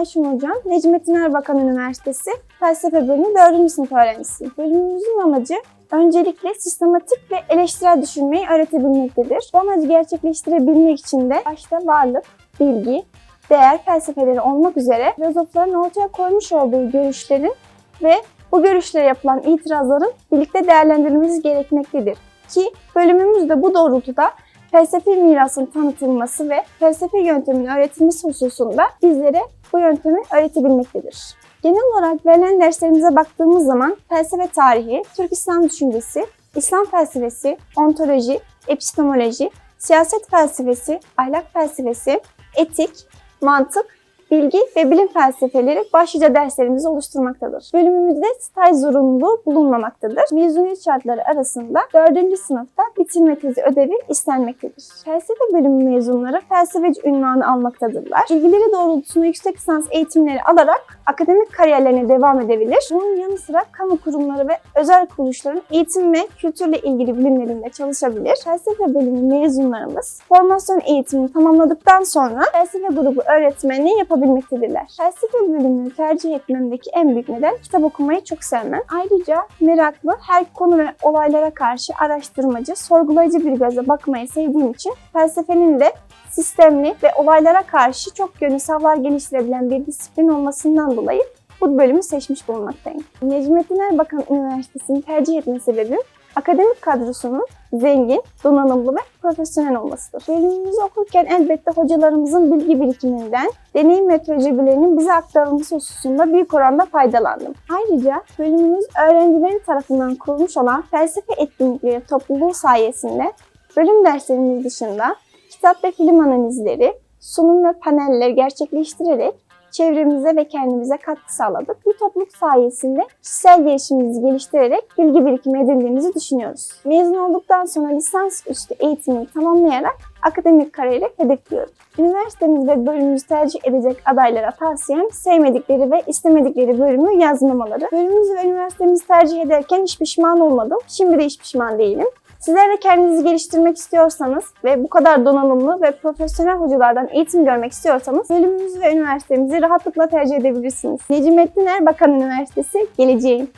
Ayşun Hocam. Necmettin Erbakan Üniversitesi Felsefe Bölümü 4. sınıf öğrencisiyim. Bölümümüzün amacı öncelikle sistematik ve eleştirel düşünmeyi öğretebilmektedir. Bu amacı gerçekleştirebilmek için de başta varlık, bilgi, değer felsefeleri olmak üzere filozofların ortaya koymuş olduğu görüşlerin ve bu görüşlere yapılan itirazların birlikte değerlendirilmesi gerekmektedir. Ki bölümümüz de bu doğrultuda felsefi mirasın tanıtılması ve felsefe yönteminin öğretilmesi hususunda bizlere bu yöntemi öğretebilmektedir. Genel olarak verilen derslerimize baktığımız zaman felsefe tarihi, Türk İslam düşüncesi, İslam felsefesi, ontoloji, epistemoloji, siyaset felsefesi, ahlak felsefesi, etik, mantık, bilgi ve bilim felsefeleri başlıca derslerimizi oluşturmaktadır. Bölümümüzde staj zorunluluğu bulunmamaktadır. Mezuniyet şartları arasında 4. sınıfta bitirme tezi ödevi istenmektedir. Felsefe bölümü mezunları felsefeci ünvanı almaktadırlar. İlgileri doğrultusunda yüksek lisans eğitimleri alarak akademik kariyerlerine devam edebilir. Bunun yanı sıra kamu kurumları ve özel kuruluşların eğitim ve kültürle ilgili bilimlerinde çalışabilir. Felsefe bölümü mezunlarımız formasyon eğitimini tamamladıktan sonra felsefe grubu öğretmenliği yapabilmektedirler. Felsefe bölümünü tercih etmemdeki en büyük neden kitap okumayı çok sevmem. Ayrıca meraklı, her konu ve olaylara karşı araştırmacı, sorgulayıcı bir gözle bakmayı sevdiğim için felsefenin de sistemli ve olaylara karşı çok yönlü savlar geliştirebilen bir disiplin olmasından dolayı bu bölümü seçmiş bulunmaktayım. Necmettin Erbakan Üniversitesi'ni tercih etme sebebim akademik kadrosunun zengin, donanımlı ve profesyonel olmasıdır. Bölümümüzü okurken elbette hocalarımızın bilgi birikiminden, deneyim ve tecrübelerinin bize aktarılması hususunda büyük oranda faydalandım. Ayrıca bölümümüz öğrencilerin tarafından kurulmuş olan felsefe etkinlikleri topluluğu sayesinde bölüm derslerimiz dışında kitap ve film analizleri, sunum ve paneller gerçekleştirerek çevremize ve kendimize katkı sağladık. Bu topluluk sayesinde kişisel gelişimimizi geliştirerek bilgi birikimi edindiğimizi düşünüyoruz. Mezun olduktan sonra lisans üstü eğitimini tamamlayarak akademik kariyeri hedefliyoruz. Üniversitemiz ve bölümümüzü tercih edecek adaylara tavsiyem sevmedikleri ve istemedikleri bölümü yazmamaları. Bölümümüzü ve üniversitemizi tercih ederken hiç pişman olmadım. Şimdi de hiç pişman değilim. Sizler de kendinizi geliştirmek istiyorsanız ve bu kadar donanımlı ve profesyonel hocalardan eğitim görmek istiyorsanız bölümümüzü ve üniversitemizi rahatlıkla tercih edebilirsiniz. Necmettin Erbakan Üniversitesi geleceğin.